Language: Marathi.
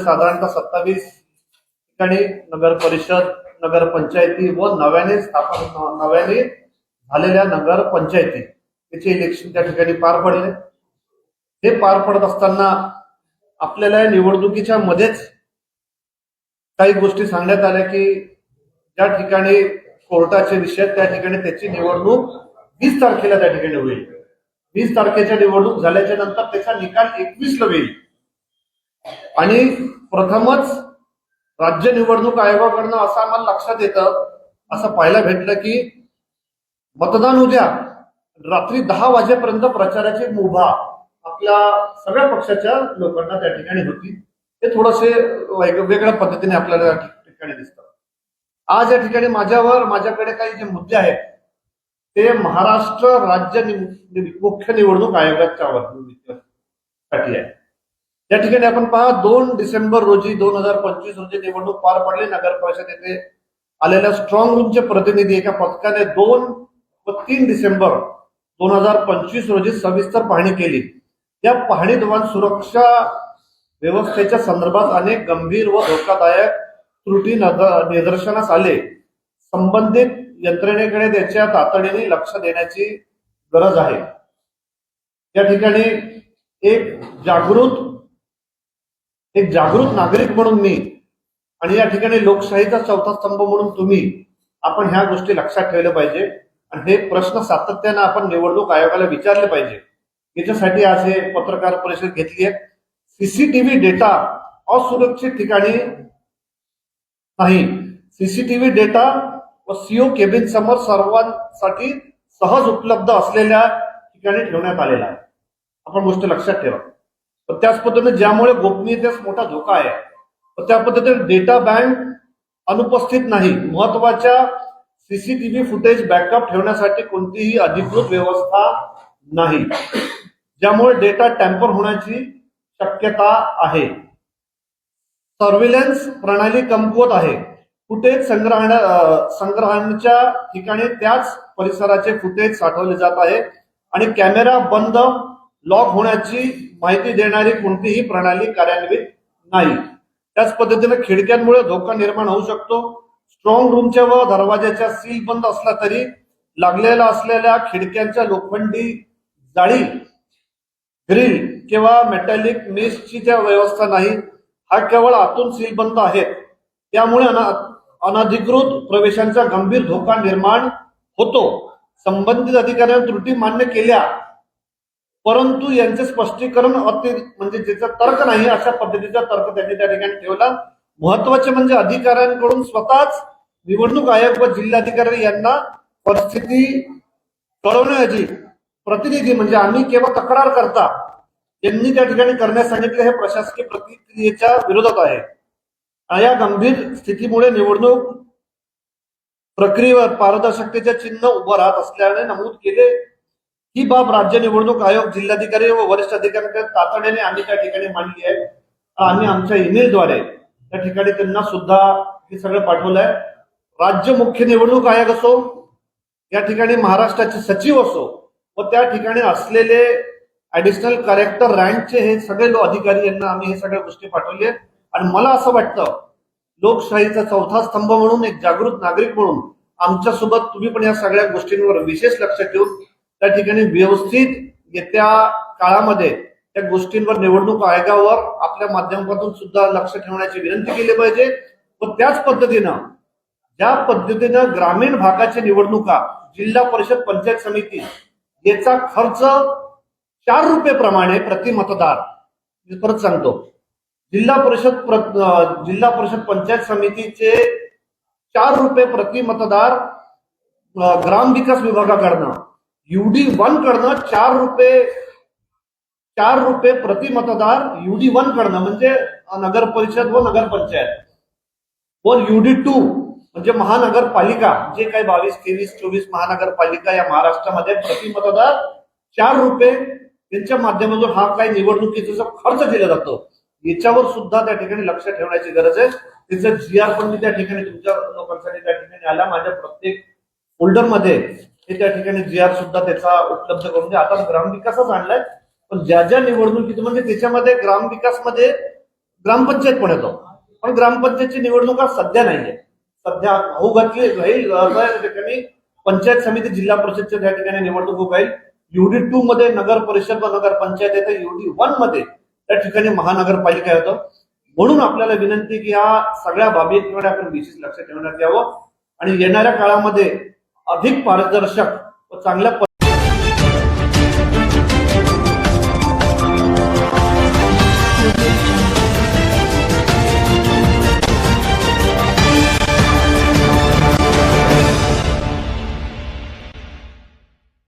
साधारणतः सत्तावीस ठिकाणी नगर परिषद नगर पंचायती व नव्याने स्थापन नव्याने झालेल्या नगर पंचायती त्याचे इलेक्शन त्या ठिकाणी पार पडले. हे पार पडत असताना आपल्याला या निवडणुकीच्या मध्येच काही गोष्टी सांगण्यात आल्या की ज्या ठिकाणी कोर्टाचे विषय त्या ठिकाणी त्याची निवडणूक वीस तारखेला त्या ठिकाणी होईल. वीस तारखेच्या निवडणूक झाल्याच्यानंतर त्याचा निकाल एकवीसला होईल. आणि प्रथमच राज्य निवडणूक आयोगाकडनं असं आम्हाला लक्षात येतं असं पाहायला भेटलं की मतदान उद्या रात्री दहा वाजेपर्यंत प्रचाराची मुभा आपल्या सगळ्या पक्षाच्या लोकांना त्या ठिकाणी होती. ते थोडंसे वेगळ्या पद्धतीने आपल्याला ठिकाणी दिसतं. आज या ठिकाणी माझ्यावर माझ्याकडे काही जे मुद्दे आहेत ते महाराष्ट्र राज्य नि- मुख्य निवडणूक आयोगाच्या साठी आहे या ठिकाणी आपण पहा दोन डिसेंबर रोजी दोन हजार पंचवीस रोजी निवडणूक पार पडली. नगर परिषद येथे आलेल्या स्ट्रॉंग रूमचे प्रतिनिधी एका पथकाने दोन व तीन डिसेंबर दोन हजार पंचवीस रोजी सविस्तर पाहणी केली. या पाहणीदरम्यान सुरक्षा व्यवस्थेच्या संदर्भात अनेक गंभीर व धोकादायक त्रुटी निदर्शनास आले. संबंधित यंत्रणेकडे त्याच्या तातडीने लक्ष देण्याची गरज आहे. या ठिकाणी एक जागृत एक जागृत नागरिक म्हणून मी आणि या ठिकाणी लोकशाहीचा चौथा स्तंभ म्हणून तुम्ही आपण ह्या गोष्टी लक्षात ठेवल्या पाहिजे. आणि हे प्रश्न सातत्यानं आपण निवडणूक आयोगाला विचारले पाहिजे. याच्यासाठी आज हे पत्रकार परिषद घेतली आहे. सीसीटीव्ही डेटा असुरक्षित ठिकाणी नाही. सीसीटीव्ही डेटा व सीओ केबिन समोर सर्वांसाठी सहज उपलब्ध असलेल्या ठिकाणी ठेवण्यात आलेला आहे. आपण गोष्ट लक्षात ठेवा. त्याच पद्धतीने ज्यामुळे गोपनीयतेस मोठा धोका आहे तर त्या पद्धतीने डेटा बँक अनुपस्थित नाही. महत्त्वाच्या सीसीटीव्ही फुटेज बॅकअप ठेवण्यासाठी कोणतीही अधिकृत व्यवस्था नाही. ज्यामुळे डेटा टॅम्पर होण्याची शक्यता आहे. सर्व्हिलन्स प्रणाली कमकुवत आहे. फुटेज संग्रहण अं, संग्रहणाच्या ठिकाणी त्याच परिसराचे फुटेज साठवले जात आहे आणि कॅमेरा बंद लॉक होण्याची माहिती देणारी कोणतीही प्रणाली कार्यान्वित नाही. त्याच पद्धतीने खिडक्यांमुळे धोका निर्माण होऊ शकतो. स्ट्रॉंग रूमच्या व दरवाजाच्या सील बंद असला तरी लागलेल्या असलेल्या खिडक्यांच्या लोखंडी जाळी ग्रिल किंवा मेटॅलिक मेसची त्या व्यवस्था नाही. हा केवळ आतून सील बंद आहेत त्यामुळे अनधिकृत प्रवेशांचा गंभीर धोका निर्माण होतो. संबंधित अधिकाऱ्यांनी त्रुटी मान्य केल्या. परंतु यांचे स्पष्टीकरण अति म्हणजे ज्याचा तर्क नाही अशा पद्धतीचा तर्क त्यांनी त्या ठिकाणी ठेवला. महत्त्वाचे म्हणजे अधिकाऱ्यांकडून स्वतःच निवडणूक आयोग व जिल्हाधिकारी यांना परिस्थिती कळवण्याची प्रतिनिधी म्हणजे आम्ही केवळ तक्रार करता यांनी त्या ठिकाणी करण्यास सांगितले हे प्रशासकीय प्रतिक्रियेच्या विरोधात आहे. या गंभीर स्थितीमुळे निवडणूक प्रक्रियेवर पारदर्शकतेचे चिन्ह उभं राहत असल्याने नमूद केले ही बाब राज्य निवडणूक आयोग जिल्हाधिकारी व वरिष्ठ अधिकाऱ्यांकडे तातडीने आम्ही त्या ठिकाणी मांडली आहे. आम्ही आमच्या ईमेलद्वारे त्या ठिकाणी त्यांना सुद्धा हे सगळं पाठवलं आहे राज्य मुख्य निवडणूक आयोग असो या ठिकाणी महाराष्ट्राचे सचिव असो व त्या ठिकाणी असलेले ऍडिशनल कॅरेक्टर रँकचे हे सगळे अधिकारी यांना आम्ही हे सगळ्या गोष्टी पाठवली आहेत. आणि मला असं वाटतं लोकशाहीचा चौथा स्तंभ म्हणून एक जागृत नागरिक म्हणून आमच्यासोबत तुम्ही पण या सगळ्या गोष्टींवर विशेष लक्ष ठेवून त्या ठिकाणी व्यवस्थित येत्या काळामध्ये त्या गोष्टींवर निवडणूक आयोगावर आपल्या माध्यमातून सुद्धा लक्ष ठेवण्याची विनंती केली पाहिजे. व त्याच पद्धतीनं ज्या पद्धतीनं ग्रामीण भागाच्या निवडणुका जिल्हा परिषद पंचायत समिती याचा खर्च चार रुपये प्रमाणे प्रति मतदार. मी परत सांगतो. जिल्हा परिषद जिल्हा परिषद पंचायत समितीचे चार रुपये प्रति मतदार ग्राम ग्रामविकास विभागाकडनं युडी वन कडनं चार रुपये चार रुपये प्रति मतदार युडी वन कडनं म्हणजे नगर परिषद व नगर पंचायत व युडी टू म्हणजे महानगरपालिका जे काही बावीस तेवीस चोवीस महानगरपालिका या महाराष्ट्रामध्ये प्रति मतदार चार रुपये यांच्या माध्यमातून हा काही निवडणुकीचा जो खर्च दिला जातो याच्यावर सुद्धा त्या ठिकाणी लक्ष ठेवण्याची गरज आहे. तिचं जी आर पण मी त्या ठिकाणी तुमच्या लोकांसाठी त्या ठिकाणी आला. माझ्या प्रत्येक फोल्डरमध्ये हे त्या ठिकाणी जी आर सुद्धा त्याचा उपलब्ध करून द्या आता ग्रामविकासच आणलाय पण ज्या ज्या निवडणुकीत म्हणजे त्याच्यामध्ये ग्रामविकासमध्ये ग्रामपंचायत पण येतो पण ग्रामपंचायतची निवडणुका सध्या नाहीये. सध्या होऊ घातली राहील ठिकाणी पंचायत समिती जिल्हा परिषदच्या त्या ठिकाणी निवडणूक होऊ राहील. युडी टू मध्ये नगर परिषद व नगर पंचायत येते युडी वनमध्ये त्या ठिकाणी महानगरपालिका येतं. म्हणून आपल्याला विनंती की या सगळ्या बाबींकडे आपण विशेष लक्ष ठेवण्यात यावं. आणि येणाऱ्या काळामध्ये अधिक पारदर्शक व चांगल्या